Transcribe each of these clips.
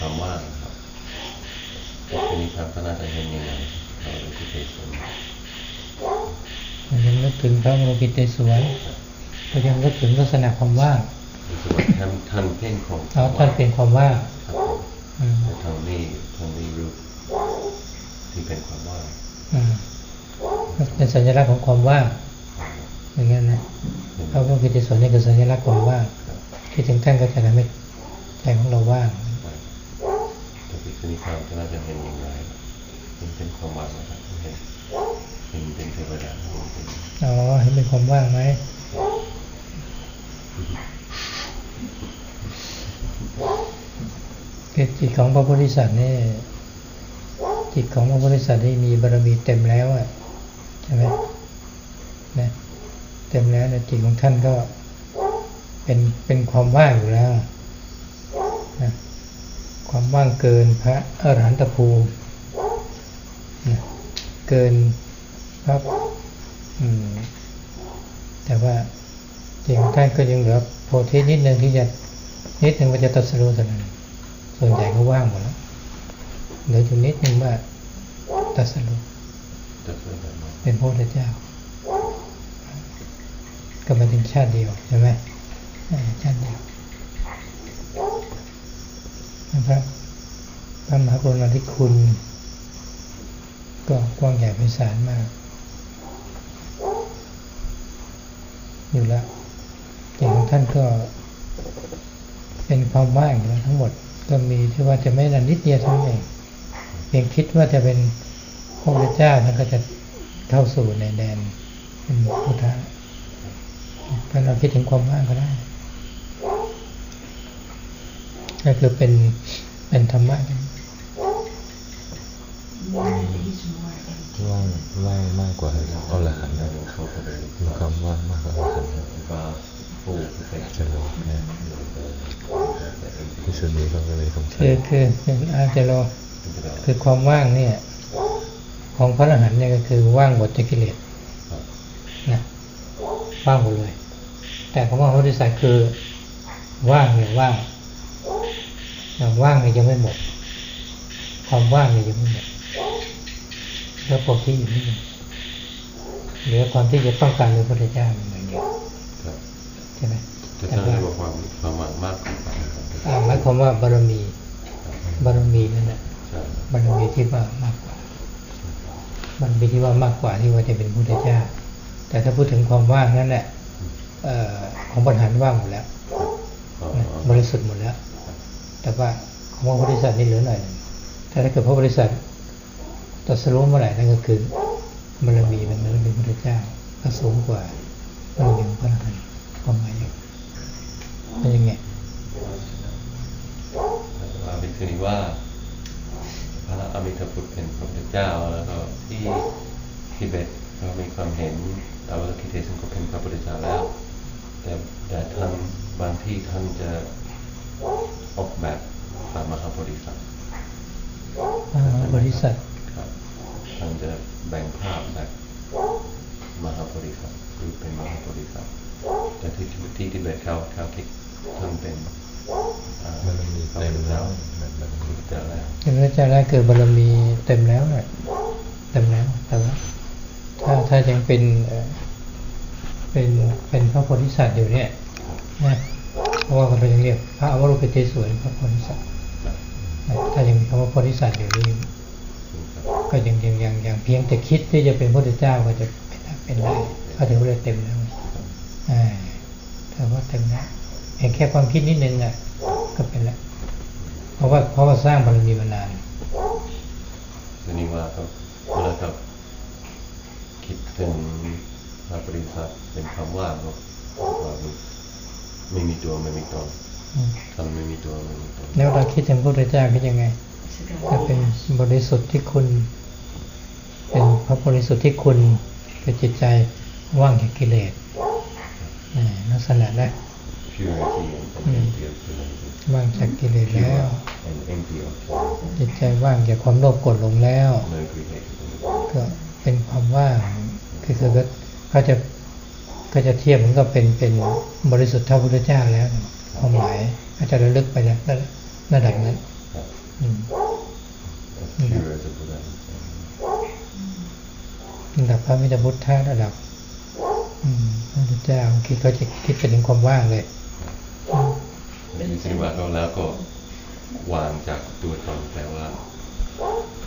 ความว่างครับทีนี้ครับก็น่าจะเห็นยังไงเราดูที่เทศน์มันยังนึกถึงพระบรมกิตติสวนก็ยังนึกถึงลักษณะความว่างรู้สึกว่าท่านท่านเพ่งของเอาท่านเป็นความว่างครับผมอืมแต่ทางนี้ทางนี้รู้ที่เป็นความว่างอืมเป็นสัญลักษณ์ของความว่างอย่างนั้นนะเป็นพระบรมกิตติสวนนี่คือสัญลักษณ์ความว่างครับที่ถึงท่านก็จะทำให้ใจของเราว่างแต่ที่นี้ความก็น่าจะเห็นยังไงเห็นเป็นความว่างนะครับเห็นเห็นเป็นเทวดาเห็นอ๋อเห็นเป็นความว่างไหมคือจิตของพระโพธิสัตว์นี่จิตของพระโพธิสัตว์ที่มีบารมีเต็มแล้วอะใช่ไหมนะเต็มแล้วนี่ยจิตของท่านก็เป็นเป็นความว่างอยู่แล้วนะ ความว่างเกินพระอรหันตภูมิเกินพระอืมแต่ว่าจริงของท่านก็ยังเหลือโพธินิดนึงที่จะนิดนึงว่าจะตรัสรู้เท่านั้นส่วนใหญ่ก็ว่างหมดแล้วเหลืออยู่นิดนึงว่าตรัสรู้เป็นพระพุทธเจ้า ก็มาถึงชาติเดียวใช่ไหมชาติเดียว นะครับพระมหากรุณาธิคุณ ก็กว้างใหญ่ไพศาลมาก อยู่แล้วจิตของท่านก็เป็นความว่างอยู่แล้วทั้งหมดก็มีที่ว่าจะไม่นานนิดเดียวเท่านั้นเองเพียงคิดว่าจะเป็นพระพุทธเจ้าท่านก็จะเข้าสู่ในแดนเป็นพุทธะถ้าเราคิดถึงความว่างก็ได้ ก็คือเป็นเป็นธรรมะว่างว่างมากกว่าอรหันต์นะเขาเลยมีความว่างมากกว่าอรหันต์นะว่าผู้เป็นจะรู้แค่ที่สุดนี้เขาก็เลยสงสัยคือคืออาจจะรอเป็นไปได้คือความว่างเนี่ย ของพระอรหันต์เนี่ยก็คือว่างหมดจากกิเลสนะว่างหมดเลย แต่คำว่าพระโพธิสัตว์คือว่างเนี่ยว่าง แต่ว่างเนี่ยยังไม่หมด ความว่างเนี่ยยังไม่หมดแล้วโพธิอยู่นี่เหลือความที่จะต้องการเป็นพระพุทธเจ้าอย่างเดียวครับใช่ไหมจะต้องให้บอกความความหวังมากกว่าครับอ่าหมายความว่าบารมีบารมีนั่นแหละใช่บารมีที่ว่ามากกว่าบารมีที่ว่ามากกว่าที่ว่าจะเป็นพระพุทธเจ้า แต่ถ้าพูดถึงความว่างนั่นแหละเอ่อของปัญหารว่างหมดแล้วอ๋อนะบริสุทธิ์หมดแล้ว แต่ว่าของพระโพธิสัตว์นี่เหลือหน่อยแต่ถ้าเกิดพระโพธิสัตว์ตรัสรู้เมื่อไหร่นั่นก็คือบารมีมันนั้นเป็นพระเจ้าก็สูงกว่าบารมีของพระอรหันต์ความหมายเป็นยังไงว่าเป็นคือว่าพระอมิตาพุทธเป็นพระพุทธเจ้าแล้วก็ที่ทิเบตก็มีความเห็นอวลกิเทศนก็เป็นพระพุทธเจ้าแล้ว แต่แต่ท่านบางที่ท่านจะ ออกแบบพระมหาโพธิสัตว์พระมหาโพธิสัตว์ครับท่านจะแบ่งภาพแบบมหาโพธิสัตว์คือเป็นมหาโพธิสัตว์แต่ที่ที่ทิเบตเขาเขาคิดท่านเป็นอ่ามันมีพระเต็มพุทธแล้เจ้าวมันมันพระพุทธเจ้าแล้วเป็นพระเจ้าแล้วคือบารมีเต็มแล้วน่ะเต็มแล้วแต่ว่าถ้าถ้ายังเป็นเอ่อเป็นเป็นพระโพธิสัตว์อยู่เนี่ยนะเพ ราะว่าเรายังเรียกพระอวรุปเตสวนพระโพธิสัตว์ถ้ายังมีคำว่าโพธิสัตว์อยู่นี่ก็ยังยังยังยังเพียงแต่คิดที่จะเป็นพระเจ้าก็จะเป็นได้เป็นได้ก็ถือว่าเต็มแล้วอ่าถือว่าเต็มแล้วเพียงแค่ความคิดนิดนึงอะก็เป็นแล้วเพราะว่าเพราะว่าสร้างบารมีมานานทีนี้ว่าครับเวลาครับคิดถึงพระปริษัทเป็นคำว่างครับ ไม่มีตัวไม่มีตนอืมท่านไม่มีตัวไม่มีตนแล้วเราคิดถึงพระพุทธเจ้าคิดยังไงถ้าเป็นบริสุทธิ์ที่คุณ เป็นพระบริสุทธิ์ที่คุณคือจิตใจว่างจากกิเลสอ่าลักษณะนั้น purity and empty of purity ว่างจากกิเลสแล้ว and empty of purity จิตใจว่างจากความโลภโกรธหลงแล้ว no created ก็เป็นความว่างคือคือก็เขาจะ ก็จะเทียบมันก็เป็นเป็นบริสุทธิ์เท่าพระพุทธเจ้าแล้วความหมายก็จะระลึกไปในระดับนั้นระดับพระมิตรพุทธะระดับพระพุทธเจ้าคิดเขาจะคิดจะถึงความว่างเลยอืมในวิศวะก็แล้วก็วางจากตัวตนแต่ว่า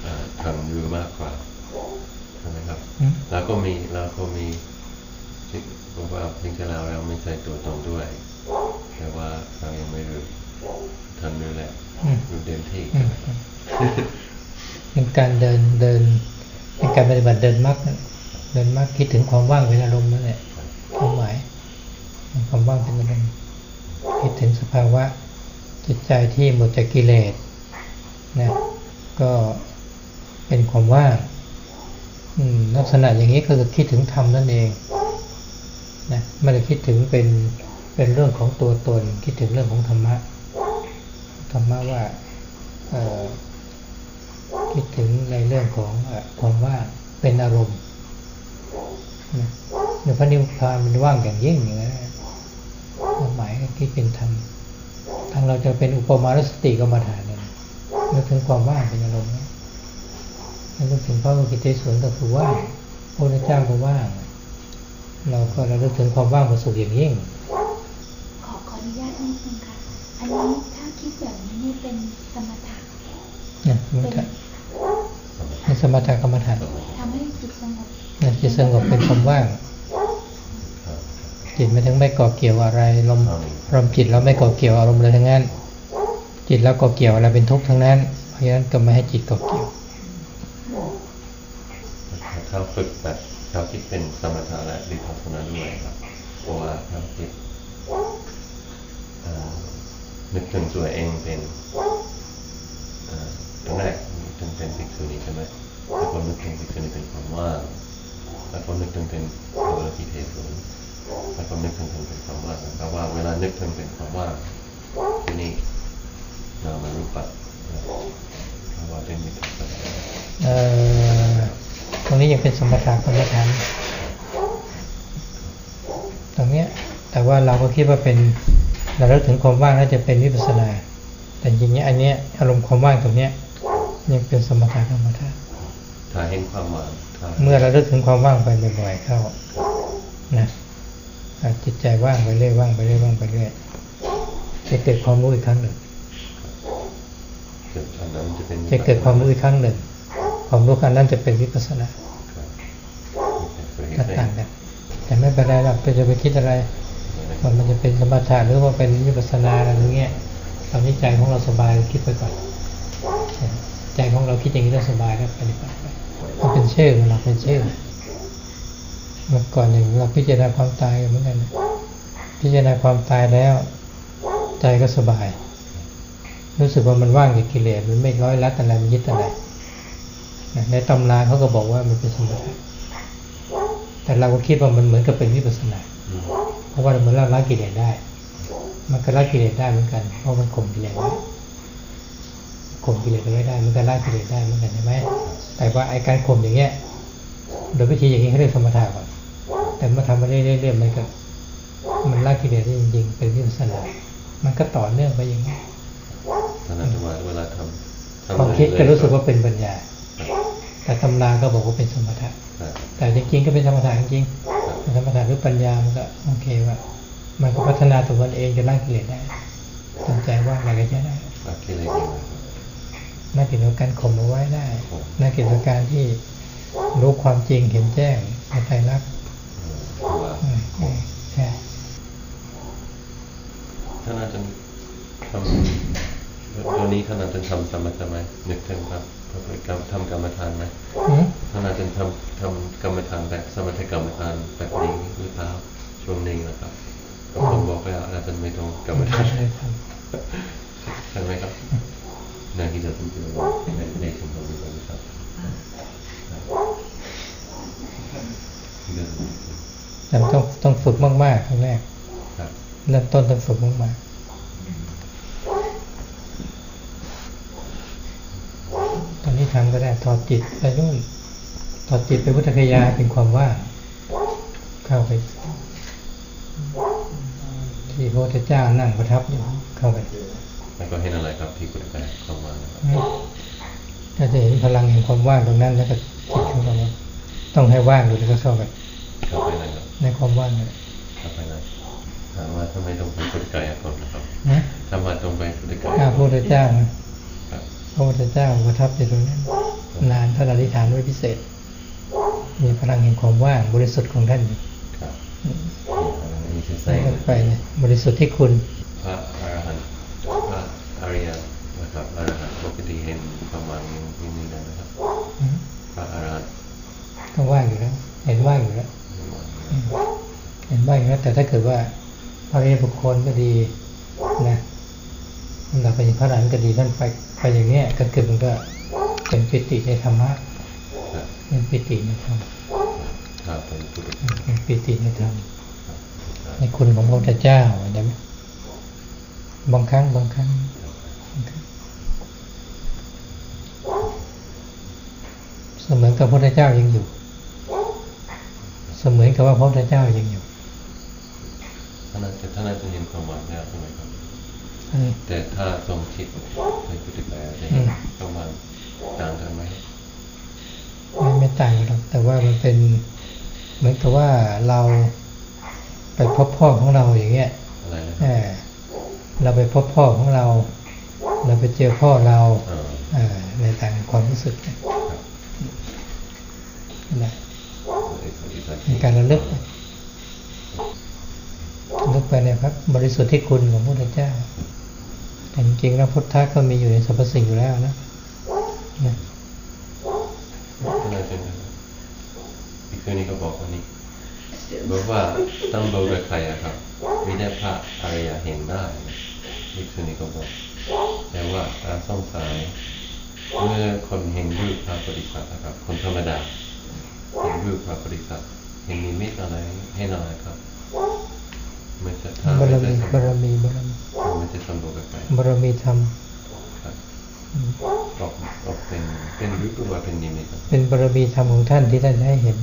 เอ่อทำรู้มากกว่าใช่ไหมครับ แล้วก็มีแล้วก็มี ที่บอกว่าจริงๆแล้วเราไม่ใช่ตัวตนด้วย แต่ว่าเรายังไม่รู้ทำรู้แหละอืมรู้เต็มที่อืมอืมเป็นการเดินเดินเป็นการปฏิบัติเดินมรรคนั่นเดินมรรคคิดถึงความว่างเป็นอารมณ์นั่นแหละความหมายความว่างเป็นอารมณ์คิดถึงสภาวะจิตใจที่หมดจากกิเลสนะก็เป็นความว่างอืมลักษณะอย่างนี้ก็คือคิดถึงธรรมนั่นเอง นะไม่ได้คิดถึงเป็นเป็นเรื่องของตัวตน คิดถึงเรื่องของธรรมะธรรมะว่าคิดถึงในเรื่องของอความว่างเป็นอารมณ์นะในพระนิพพานมันว่างอย่างยิ่งอย่างนั้นความหมายก็คิดเป็นธรรมทางเราจะเป็นอุปมาลสติกรรมฐานเนี่ยนึกถึงความว่างเป็นอารมณ์นะแล้วนึกถึงพระมุขิเทศสวนก็คือว่างพระเจ้าก็ว่าง เราก็ระลึกถึงความว่างประสุขอย่างยิ่ง ขอขออนุญาตนิดนึงค่ะ อันนี้ถ้าคิดแบบนี้นี่เป็นสมถะเนี่ยมันก็เป็นสมถกรรมฐานทำให้จิตสงบเนี่ยจิตสงบเป็นความว่างครับจิตไม่ถึงไม่ก่อเกี่ยวอะไรลมลมจิตแล้วไม่ก่อเกี่ยวอารมณ์เลยทั้งนั้น จิตแล้วก่อเกี่ยวอะไรเป็นทุกข์ทั้งนั้น เพราะฉะนั้นก็ไม่ให้จิตก่อเกี่ยวเขาฝึกแบบ เขาคิดเป็นสมถะและวิปัสสนาด้วยครับเพราะว่าเขาคิดเอ่อนึกถึงตัวเองเป็นเอ่อตรงแรกนึกถึงเป็นภิกษุณีใช่ไหมแล้วก็นึกถึงภิกษุณีเป็นความว่างแล้วก็นึกถึงเป็นโลกิเทศนแล้วก็นึกถึงเป็นความว่างแต่ว่าเวลานึกถึงเป็นความว่างที่นี้นามารูปะเพราะว่าเป็นมิตรสัมพันธ์เอ่อ ตรงนี้ยังเป็นสมถะกรรมฐานตรงเนี้ยแต่ว่าเราก็คิดว่าเป็นเราเลิกถึงความว่างน่าจะเป็นวิปัสสนา แต่จริงๆเนี้ยอันเนี้ยอารมณ์ความว่างตรงเนี้ยยังเป็นสมถะกรรมฐานถ้าเห็นความหมายถ้าเมื่อเราเลิกถึงความว่างไปบ่อยๆเข้านะอะจิตใจว่างไปเรื่อยว่างไปเรื่อยว่างไปเรื่อยจะเกิดความรู้อีกครั้งหนึ่งเกิดอันนั้นจะเป็นจะเกิดความรู้อีกครั้งหนึ่ง ความรู้ครั้งนั้นจะเป็นวิปัสสนาครับเคยเห็นก็ไหมต่างกันแต่ไม่เป็นไรหรอกจะไปคิดอะไรว่ามันจะเป็นสมถะหรือว่าเป็นวิปัสสนาอะไรอย่างเงี้ยตอนนี้ใจของเราสบายคิดไปก่อนใจของเราคิดอย่างนี้แล้วสบายแล้วปฏิบัติไปมันเป็นชื่อมันเราเป็นชื่อเมื่อก่อนอย่างเราพิจารณาความตายเหมือนกันนะพิจารณาความตายแล้ว ใจก็สบาย รู้สึกว่ามันว่างจากกิเลสมันไม่ร้อยรัดอะไรมันยึดอะไรนะ ในตำราเขาก็บอกว่ามันเป็นสมถะแต่เราก็คิดว่ามันเหมือนกับเป็นวิปัสสนาอืมเพราะว่ามันละละกิเลสได้ มันก็ละกิเลสได้เหมือนกัน เพราะมันข่มกิเลสไว้ข่มกิเลสเอาไว้ได้ มันก็ละกิเลสได้เหมือนกันใช่ไหมแต่ว่าไอ้การข่มอย่างเงี้ย โดยวิธีอย่างนี้เขาเรียกสมถะก่อน แต่เมื่อทำมาเรื่อยๆเรื่อยๆมันก็มันละกิเลสได้จริงๆ เป็นวิปัสสนา มันก็ต่อเนื่องไปอย่างนี้ตอนนั้นจะว่าเวลาทำทำความคิดก็รู้สึกว่าเป็นปัญญาครับ แต่ตำราก็บอกว่าเป็นสมถะครับแต่จริงๆก็เป็นสมถะจริงๆเป็นสมถะหรือปัญญามันก็โอเคว่า มันก็พัฒนาตัวมันเองจะละกิเลสได้สนใจว่าอะไรก็จะได้รักกิเลสอยู่นะครับน่าเกี่ยวกับการข่มเอาไว้ได้น่าเกี่ยวกับการที่รู้ความจริงเห็นแจ้งในใจรักษณ์เพราะว่าอืมอืมใช่ท่านอาจารย์ทำตัวนี้ท่านอาจารย์ทำสมถะไหมนึกถึงครับพระพุทธ กรรมทำกรรมฐานไหมอืมท่านอาจารย์ทำทำกรรมฐานแบบสมถกรรมฐานแบบนี้หรือเปล่าช่วงนี้นะครับผมบอกแล้วอาจารย์ไม่ต้องกรรมฐานไม่ได้ทใช่ไหมครับนาทีจะต้องเจอในในสมองดูครับที่จะต้องำแต่ต้องต้องฝึกมากๆครั้งแรกครับเริ่มต้นต้องฝึกมากๆตอนนี้ ทำก็ได้ถอดจิตไปนู่นถอดจิตไปพุทธคยาเป็นความว่างเข้าไป ที่พระพุทธเจ้านั่งประทับอยู่เข้าไปแล้วก็เห็นอะไรครับที่ที่พุทธกายความว่างนะครับถ้าจะเห็นพลังแห่งความว่างตรงนั้นแล้วก็จิตของเราต้องให้ว่างดูแล้วก็เข้าไปเข้าไปเลยครับในความว่างนั่นแหละเข้าไปเลยถามว่าทำไมต้องไปพุทธกายก่อนนะครับนะทำไมต้องไปพุทธกายข้าพระพุทธเจ้านะครับ พระพุทธเจ้าประทับอยู่ตรงนั้นนานท่านอธิษฐานไว้พิเศษ มีพลังแห่งความว่างบริสุทธิ์ของท่านอยู่ครับนี่คือใส่ใส่เข้าไปเนี่ยบริสุทธิ์ที่คุณพระอรหันต์พระอริยนะครับอรหันต์ปกติเห็นความว่างอย่างนี้เลยนะครับอืมพระอรหันต์ต้องว่างอยู่แล้วเห็นว่างอยู่แล้วอืมเห็นว่างอยู่แล้วแต่ถ้าเกิดว่าพระอริยบุคคลก็ดีนะลำดับไปถึงพระอรหันต์ก็ดีท่านไป ไปอย่างเนี้ยก็คือมันก็เป็นปิติในธรรมะครับเป็นปิติในธรรมถ้าเป็นพุทธเป็นปิติในธรรมในคุณของพระพุทธเจ้าเห็นไหมบางครั้งบางครั้งบางครั้งเสมือนกับพระพุทธเจ้ายังอยู่ เสมือนกับว่าพระพุทธเจ้ายังอยู่ท่านอาจจะท่านอาจจะเห็นความว่างแล้วใช่ไหมครับอืม แต่ถ้าทรงคิดในพุทธกายจะอืเห็นมความว่างต่างกันไหมไม่ไม่ต่างกันหรอกแต่ว่ามันเป็นเหมือนกับว่าเราไปพบพ่อของเราอย่างเงี้ยอะไรนะเออเราไปพบพ่อของเรา เราไปเจอพ่อเราเออเออในทางความรู้สึกเนี่ยครับนั่นแหละไอ้คนที่สังเกเป็นตการระลึกระลึกไปในพระบริสุทธิ์ที่คุณของพระพุทธเจ้า แต่จริงๆแล้วพุทธะก็มีอยู่ในสรรพสิ่งอยู่แล้วนะนะท่านอาจารย์อีกคืนนี้ก็บอกว่านี่บอกว่าต้องบอกกับใครอะครับมีแต่พระอริยเห็นได้อีกคืนนี้ก็บอกแต่ว่าอาส่องสัยเมื่อคนเห็นรูปพระปฏิสัทธ์นะครับ คนธรรมดาเห็นรูปพระปฏิสัทธ์เห็นนิมิตอะไรให้หน่อยครับ ไม่จะถ้าบารไม่มีจะบารมีบารมีไม่จะสมบูรณ์กับใครบารมีธรรมครับอืมออกออกเป็นเป็นรูปหรือว่าเป็นนิมิตครับเป็นบารมีธรรมของท่านที่ท่านให้เห็น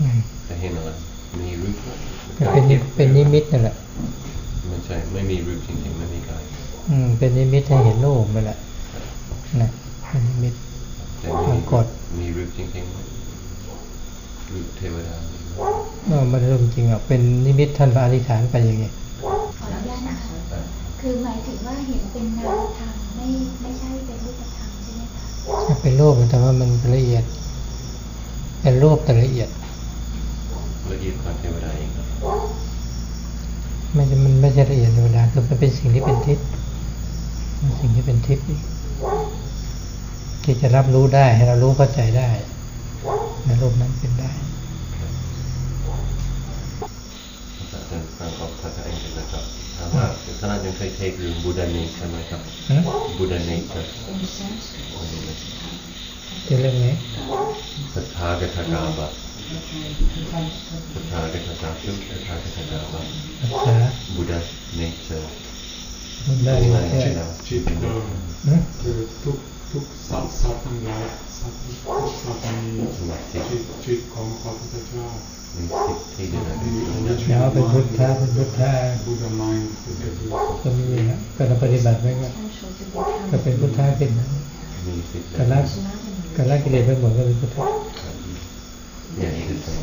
อืมจะเห็นอะไรมีรูปก็เป็นนิเป็นนิมิตนั่นแหละไม่ใช่ไม่มีรูปจริงๆไม่มีกายอืม เป็นนิมิตให้เห็นโลกนั่นแหละนะเป็นนิมิตแต่ไม่มีปรากฏมีรูปจริงๆรูปเทวดามี ไหมเมื่อไม่ได้รู้จริงอะเป็นนิมิตท่านอธิษฐานไปอย่างไงขออนุญาตนะคะคือหมายถึงว่าเห็นเป็นนามธรรมไม่ไม่ใช่เป็นรูปธรรมใช่ไหมคะจะเป็นรูปแต่ว่ามันละเอียด เป็นรูปแต่ละเอียดละเอียดกว่าเทวดาเองครับไม่ใช่มันไม่ใช่ละเอียดธรรมดาคือมันเป็นสิ่งที่เป็นทิพย์เป็นสิ่งที่เป็นทิพย์อีกที่จะรับรู้ได้ให้เรารู้เข้าใจได้ในรูปนั้นเป็นได้ อาจารย์ฟังออกภาษาอังกฤษนะครับถามว่าท่านอาจารย์เคยเทคเรื่องบูดาเนใช่ไหมครับหือบูดาเนครับคือเรื่องนี้สัทธากถากาบะสัทธากถากาสุสัทธากถากาบะภาษาบูดาเนเจอร์มันได้นี่ไหมไงเนี่ยชื่อเราจิตเออหือคือทุกทุกสัตว์สัตว์ทั้งหลายสัตว์ทุกสัตว์มีหลักสิบจิตจิตของพระพุทธเจ้ามีสิบ ที่เดียวกันมีเดี๋ยวเป็นพุทธะเป็นพุทธะบุดามายพุทธคือก็มีนะก็เราปฏิบัติไว้ก็ก็เป็นพุทธะขึ้นนะมีสิบการละการละกิเลสไปหมดก็เป็นพุทธะอย่างนี้คือสอง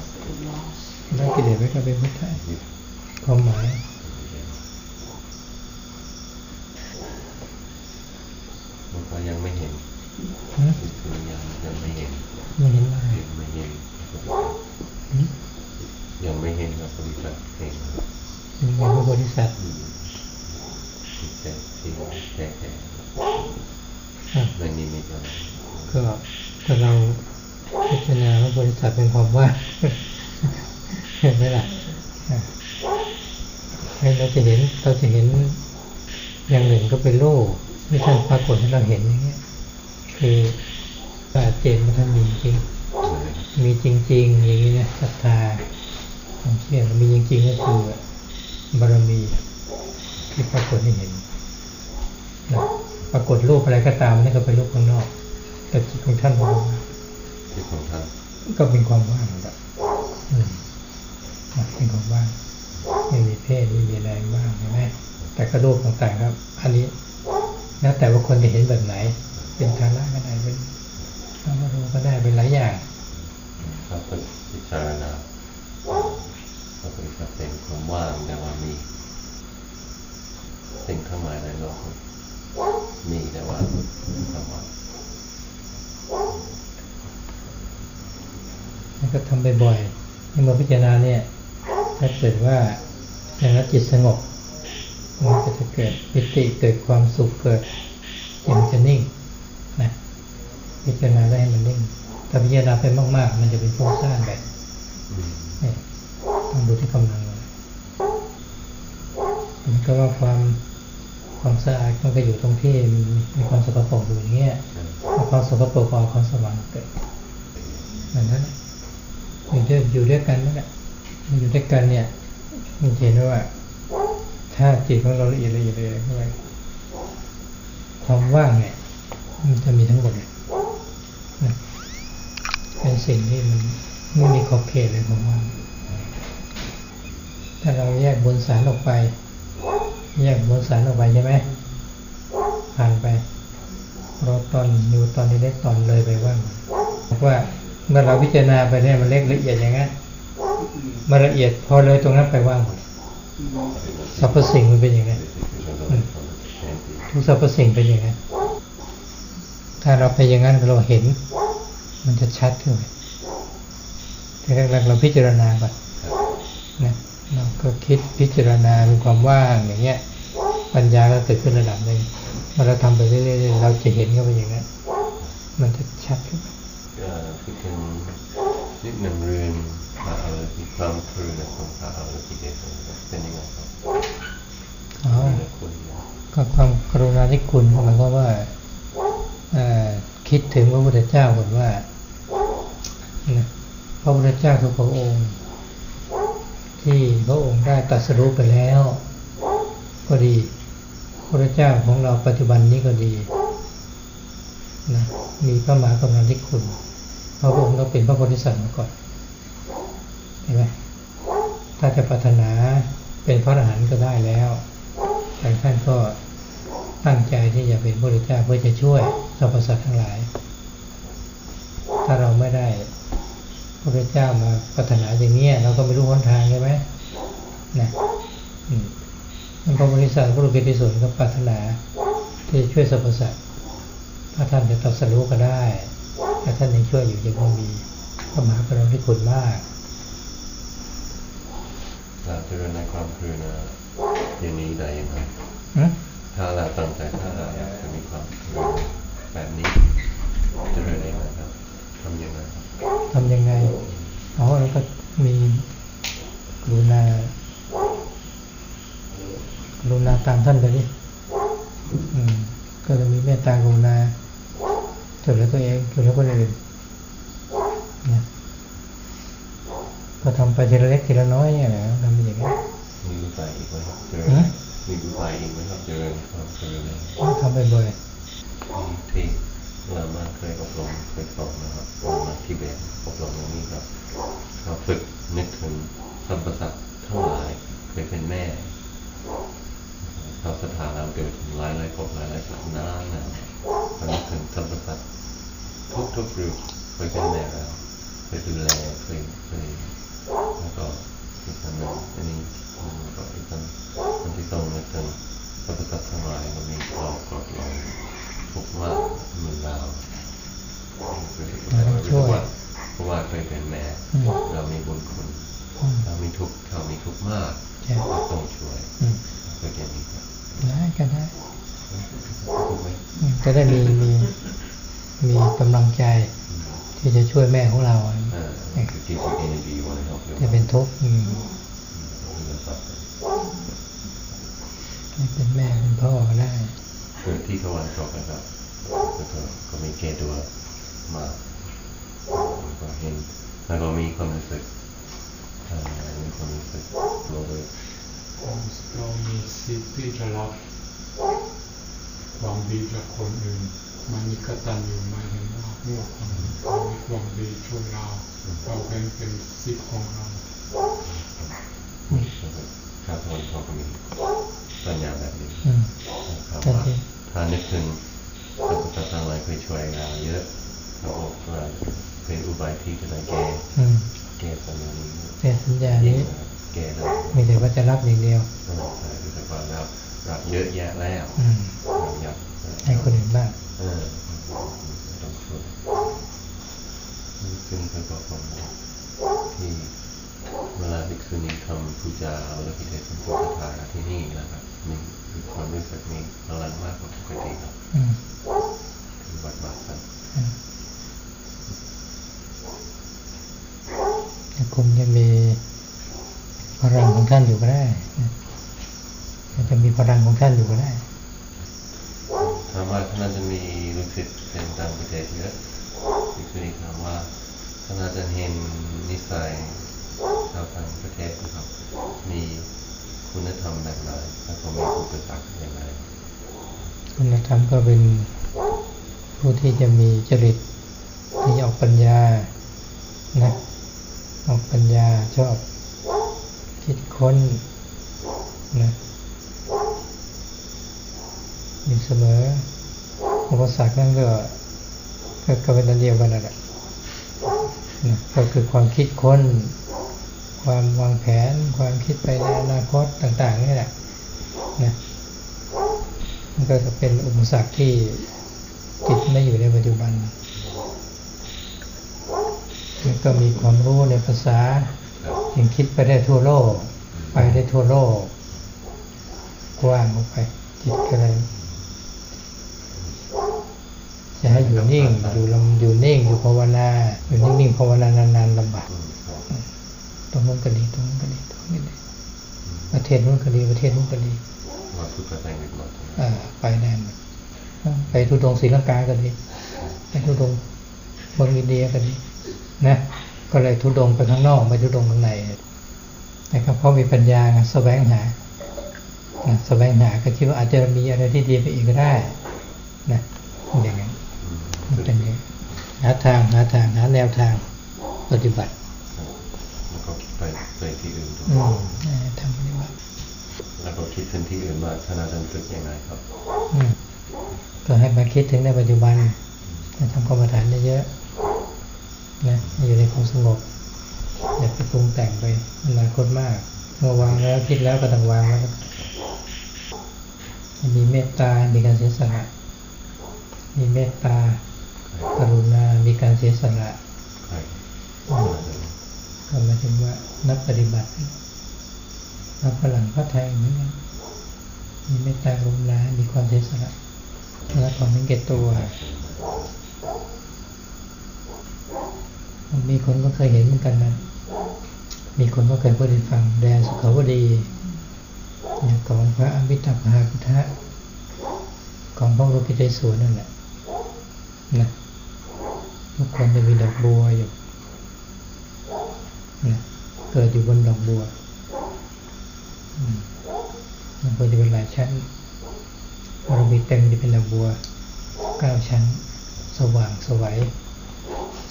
ละกิเลสไปก็เป็นพุทธะความหมายมันก็ยังไม่เห็นหือคือยังยังไม่เห็นไม่เห็นอะไรยังไม่เห็นหือ ยังไม่เห็นว่าบริษัทเองมีพระโพธิสัตว์จิตใจที่แท้แท้อะในนิมิตอะไรก็ถ้าเราพิจารณาว่าบริษัทเป็นความว่างเห็นไหมล่ะอะให้เราจะเห็นเราจะเห็นอย่างหนึ่งก็เป็นโลกที่ท่านปรากฏให้เราเห็นอย่างเงี้ยคือปราเจนมันท่านมีจริง มีจริง ๆ อย่างนี้นะศรัทธา ความเชื่อมีจริงๆก็คือบารมีที่ปรากฏให้เห็นนะปรากฏรูปอะไรก็ตามนี่ก็เป็นรูปข้างนอก แต่จิตของท่านของเราที่ของท่านก็เป็นความว่างแบบอืมนะเป็นความว่างไม่มีเพศไม่มีอะไรว่างใช่ไหมแต่ก็รูปต่างๆครับ อันนี้แล้วแต่ว่าคนจะเห็นแบบไหน เป็นฐานะก็ได้เป็นธรรมรูก็ได้เป็นหลายอย่างถ้าฝึกพิจารณาก็ คือจะเป็นความว่างแต่ว่ามีสิ่งทั้งหลายในโลกมีแต่ว่าความว่างแล้วก็ทำบ่อยๆให้มาพิจารณาเนี่ยถ้าเกิดว่าอย่างนั้นจิตสงบมันก็จะเกิดปิติเกิดความสุขเกิดจิตมันจะนิ่งนะพิจารณาได้ให้มันนิ่งถ้าพิจารณาไปมาก ๆ มันจะเป็นฟุ้งซ่านแบบ ดูที่กำลังมันมันก็ว่าความความสะอาดมันก็อยู่ตรงที่มีความสกปรกอยู่อย่างเงี้ยความสกปรกก็เอาความสว่างเกิดเหมือนนั้นแหละอยู่ด้วยอยู่ด้วยกันนั่นแหละมันอยู่ด้วยกันเนี่ยมันจะเห็นว่า ถ้าจิตของเราละเอียดละเอียดเลยเข้าไปความว่างเนี่ยมันจะมีทั้งหมดเลยเป็นสิ่งที่มันไม่มีขอบเขตเลยผมว่า ถ้าเราแยกบนสารออกไป แยกบนสารออกไปใช่ไหมผ่านไปโรตอนนิวตอนนี้เล็กตอนเลยไปว่างบอกว่าเมื่อเราพิจารณาไปเนี่ยมันเล็กละเอียดอย่างนั้นมันละเอียดพอเลยตรงนั้นไปว่างหมดสรรพสิ่งมันเป็นอย่างนั้นทุกสรรพสิ่งเป็นอย่างนั้นถ้าเราไปอย่างนั้นเราเห็น มันจะชัดขึ้นเลยทีแรกๆเราพิจารณาก่อนนะ เราก็คิดพิจารณาเป็นความว่างอย่างเงี้ย ปัญญาก็เกิดขึ้นระดับหนึ่งเมื่อเราทำไปเรื่อยๆเราจะเห็นเข้าไปอย่างนั้นมันจะชัดขึ้นก็คิดถึงนิดหนึ่งเรื่องพระอรหันต์ความครูนะของพระอรหันต์เป็นยังไงครับอ๋อคุณนะก็ความกรุณาธิคุณหมายความว่าเอ่อคิดถึงพระพุทธเจ้าก่อนว่านะพระพุทธเจ้าทุกพระองค์ ที่พระองค์ได้ตรัสรู้ไปแล้ว ก็ดีพระเจ้าของเราปัจจุบันนี้ก็ดีนะมีพระมหากรุณาธิคุณพระพระองค์ก็เป็นพระโพธิสัตว์มาก่อนเห็นไหมถ้าจะปรารถนาเป็นพระอรหันต์ก็ได้แล้ว แต่ท่านก็ตั้งใจที่จะเป็นพระพุทธเจ้าเพื่อจะช่วยสรรพสัตว์ทั้งหลาย ถ้าเราไม่ได้ พระพุทธเจ้ามาปรารถนาอย่างเนี้ยเราก็ไม่รู้หนทางใช่ไหมนะอืมมันพระบริษัทพระรุกิติสุนก็ปรารถนาที่จะช่วยสรรพสัตว์ถ้าท่านจะตรัสรู้ก็ได้ถ้าท่านยังช่วยอยู่ยังคงมีพระมหากรุณาธิคุณมากเราเจริญในความครูนะอย่างนี้ได้ยังไงอืมถ้าเราตั้งใจถ้าเราอยากจะมีความครูแบบนี้เจริญยังไงครับทำยังไงครับ ทำยังไงอ๋อแล้วก็มีกรุณากรุณาตามท่านไปดิก็จะมีเมตตากรุณาช่วยเหลือตัวเองช่วยเหลือคนอื่นก็ทำไปทีละเล็กทีละน้อยเนี่ยแหละทำไปอย่างนี้ มีอุบายอีกไหมครับเจริญ หือ มีอุบายอีกไหมครับเจริญความครูนะ ต้องทำไปบ่อย ที่เรามาเคยอบรมเคยสอนนะครับเรามาทิเบตอบรมตรงนี้ครับเราฝึกนึกถึงสรรพสัตว์ทั้งหลายเคยเป็นแม่เราสถาเราเกิดหลายหลายๆภพหลายหลายๆชาตินานนะเรานึกถึงสรรพสัตว์ทุกทุกๆรูปเคยเป็นแม่แล้วเคยดูแลเคยเคยแล้วก็อีกอันหนึ่งอันนี้แล้วก็อีกอันอันที่ต้องนึกถึงสรรพสัตว์ทั้งหลายมันมีเรากอดเรา ทุกข์มากเหมือนเราเพราะว่าเพราะว่าเคยเป็นแม่ อืม เรามีบุญคุณ อืม เรามีทุกข์เรามีทุกข์มาก ใช่ เราต้องช่วย อืม เพื่อแก่นี้ครับ ได้ก็ได้ ถูกไหม อืม จะได้มีมีมีกำลังใจ ที่จะช่วยแม่ของเราอ่าคือ gives you energy you want to help your จะเป็นทุกข์อืม mom ให้เป็นแม่เป็นพ่อก็ได้คือที่เขาวันตกนะครับก็ก็ก็มีเกตัวมากก็เห็นแล้วก็มีความรู้สึกอ่ามีความรู้สึกโลภเรามีสิทธิ์ที่จะรับ หวังดีจากคนอื่น มันมีกตัญญูหมายถึงว่าเมื่อคนเขามีหวังดีช่วยเราเราเป็นเป็นสิทธิ์ของเราชาวตะวันตกก็มีสัญญาแบบนี้อืมครับทันว่าทีถ้าถ้านึกถึงพระพุทธทั้งหลายเคยช่วยเราเยอะเราบอกว่าเป็นอุบายที่จะได้แก้อืมแก้ปัญหานี้แต่สัญญานี้แก้ได้มีแต่ว่าจะรับอย่างเดียวเออใช่รู้สึกว่าเรา รับเยอะแยะแล้วอืมเราอยากให้คนอื่นบ้างเออต้องช่วยซึ่งเป็นก็ของที่เวลาภิกษุณีทำพูจาอวลกิเทศน์พุทธทาที่นี่นะครับนี่คือความรู้สึกนี้พลังมากกว่าปกติครับอืมที่วัดบาสันอืมแต่คงจะมีพลังของท่านอยู่ก็ได้ นะอาจจะมีพลังของท่านอยู่ก็ได้ถามว่าท่านน่าจะมีลูกศิษย์เป็นต่างประเทศเยอะภิกษุณีถามว่าท่านน่าจะเห็นนิสัยชาวต่างประเทศนะครับ มีคุณธรรมแบบไหนแล้วก็มีอุปสรรคอย่างไรคุณธรรมก็เป็นผู้ที่จะมีจริตที่ออกปัญญานะออกปัญญาชอบคิดค้นนะ อยู่เสมออุปสรรคนั่นก็ก็กเป็นอันเดียวกันนั่นแหละก็คือความคิดค้น ความวางแผน ความคิดไปในอนาคตต่าง ๆ นี่แหละนะมันก็จะเป็นอุปสรรคที่จิตไม่อยู่ในปัจจุบันแล้วก็มีความรู้ในภาษายังคิดไปได้ทั่วโลก ไปได้ทั่วโลกกว้างออกไป จิตก็เลย จะให้อยู่นิ่งอยู่ลำอยู่นิ่งอยู่ภาวนาอยู่นิ่งๆภาวนานานๆลำบากอืมครับตรงนู้นก็ดีตรงนู้นก็ดีตรงนี้ก็ดีประเทศนู้นก็ดีประเทศนู้นก็ดีว่าพูดภาษาอังกฤษหมดอ่าไปแน่หมดไปทุดงศรีลังกาก็ดีไปทุดงเมืองอินเดียก็ดีนะก็เลยทุดงไปข้างนอกไม่ทุดงข้างในนะครับเพราะมีปัญญาไงแสวงหานะแสวงหาก็คิดว่าอาจจะมีอะไรที่ดีไปอีกก็ได้นะอย่างนั้นอืมมัน เป็นอย่างนั้นหาทางหาทางหาแนวทางปฏิบัติแล้วก็ไปไปที่อื่นด้วยอืมอ่าทำปฏิบัติแล้วก็คิดถึงที่อื่นว่าท่านอาจารย์ฝึกยังไงครับอืมก็ให้มาคิดถึงในปัจจุบันทำกรรมฐานเยอะๆนะอยู่ในความสงบอย่าไปปรุงแต่งไปอนาคตมากเมื่อวางแล้วคิดแล้วก็ต้องวางแล้วก็มีเมตตา มีการเสียสละมีเมตตา กรุณา มีการเสียสละก็หมายถึงว่านักปฏิบัตินักฝรั่งพระไทยเหมือนกันมีเมตตากรุณา มีความเสียสละและความเป็นเก็บตัวมีคนก็เคยเห็นเหมือนกันนะ มีคนก็เคยพูดให้ฟังแดนสุขาวดีเนี่ยของพระอมิตาภาพุทธะของพระโลกิเตศวรนั่นแหละนะ ทุกคนจะมีดอกบัวอยู่นะเกิดอยู่บนดอกบัวมันควรจะเป็นหลายชั้นบารมีเต็มจะเป็นดอกบัวเก้าชั้น สว่างสวัย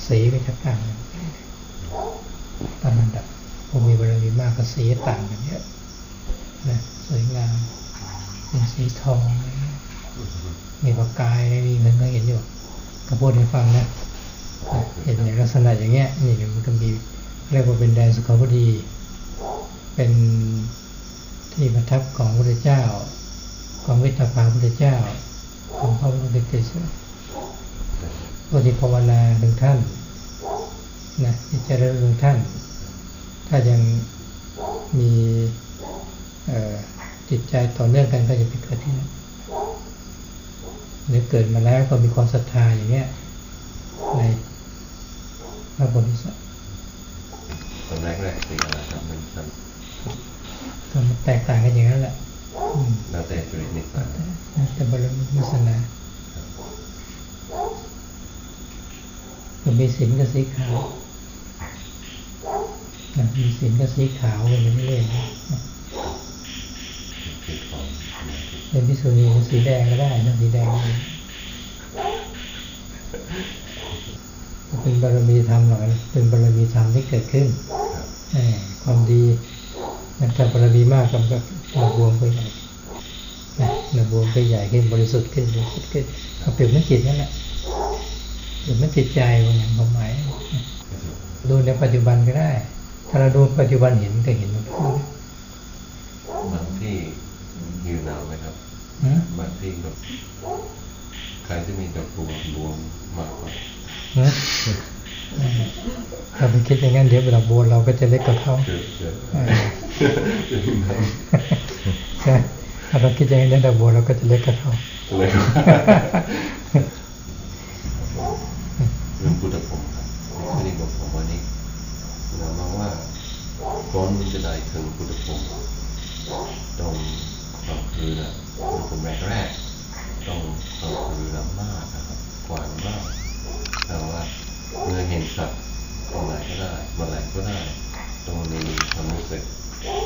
สีก็จะต่างกันตามลำดับผมมีบารมีมากก็สีต่างกันเยอะนะสวยงามเป็นสีทอง มีประกายอะไรนี่มันก็เห็นอยู่ก็พูดให้ฟังนะ เห็นในลักษณะอย่างเงี้ยนี่มันก็มีเรียกว่าเป็นแดนสุขาวดี เป็นที่ประทับของพระเจ้า ของวิตาภาพระเจ้า ของพระพุทธเจ้าผู้ที่ภาวนาถึงท่านนะที่เจริญถึงท่าน ถ้ายังมีจิตใจต่อเนื่องกันก็จะไปเกิดที่นั่นหรือเกิดมาแล้วก็มีความศรัทธาอย่างเงี้ยใน พระโพธิสัตว์ตอนแรกแรกๆสีอะไรครับมันมันก็มันแตกต่างกันอย่างนั้นแหละอืมแล้วแต่จริตนิสัยแต่บรมีวาสนาก็มีสินก็สีขาวนะมีสินก็สีขาวไปเรื่อยๆนะคือของสมาธิเป็นพิสุนีสีแดงก็ได้นะสีแดงก็ดี เป็นบารมีธรรมหรอกนะเป็นบารมีธรรมที่เกิดขึ้นครับแหมความดีนะถ้าบารมีมากก็มันก็รวมไปใหญ่นะหนึ่งบวมก็ใหญ่ขึ้นบริสุทธิ์ขึ้นบริสุทธิ์ขึ้นเอาเปรียบเหมันจิตนั่นแหละเปรียบเหมันจิตใจว่าอย่างความหมายดูในปัจจุบันก็ได้ ถ้าเราดูปัจจุบันเห็นก็เห็นมันพูดบางที่หิวหนาวไหมครับหืมบางที่แบบใครที่มีดอกบัวรวมมากกว่า หืมถ้าไปคิดอย่างนั้นเดี๋ยวเวลาบวชเราก็จะเล็กกว่าเขาเกิดเกิดเออใช่ถ้าเราคิดอย่างนั้นเดี๋ยวเราบวชเราก็จะเล็กกว่าเขาเลยเรื่องพุทธพงศ์ครับไม่ได้บอกผมวันนี้เรามองว่าคนจะได้ถึงพุทธพงศ์ต้องความคือนะพุทธพงศ์แรกแรกๆต้องความคือละมากนะครับกว่ามาก แต่ว่าเมื่อเห็นสัตว์ตรงไหนก็ได้เมื่อไหร่ก็ได้ต้องมีความรู้สึก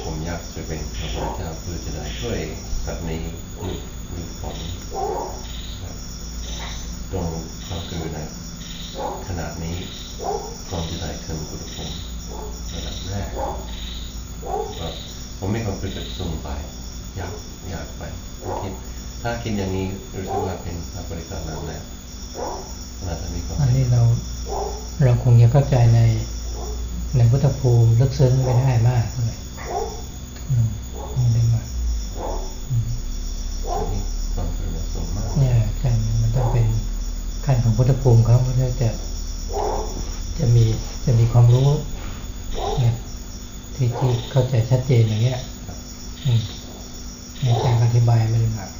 ผมอยากจะเป็นพระพุทธเจ้าเพื่อจะได้ช่วยสัตว์นี้หลุดหลุดพ้นตรงความคือนะขนาดนี้ความที่ได้ถึงพุทธภูมิระดับแรกก็ผมไม่ความคือจะส่งไป อยากอยากไปคิดถ้าคิดอย่างนี้รู้สึกว่าเป็นพระบริการนั้นแหละ อันนี้เราเราคงจะเข้าใจในในพุทธภูมิลึกซึ้งไม่ได้มากเลยอืมไม่ได้มากอืมมีความคือนะส่งมากเนี่ยใช่มันต้องเป็นขั้นของพุทธภูมิเขาก็จะจะมีจะมีความรู้เนี่ยที่ที่เข้าใจชัดเจนอย่างเงี้ยอืมในการอธิบายไม่ได้มาก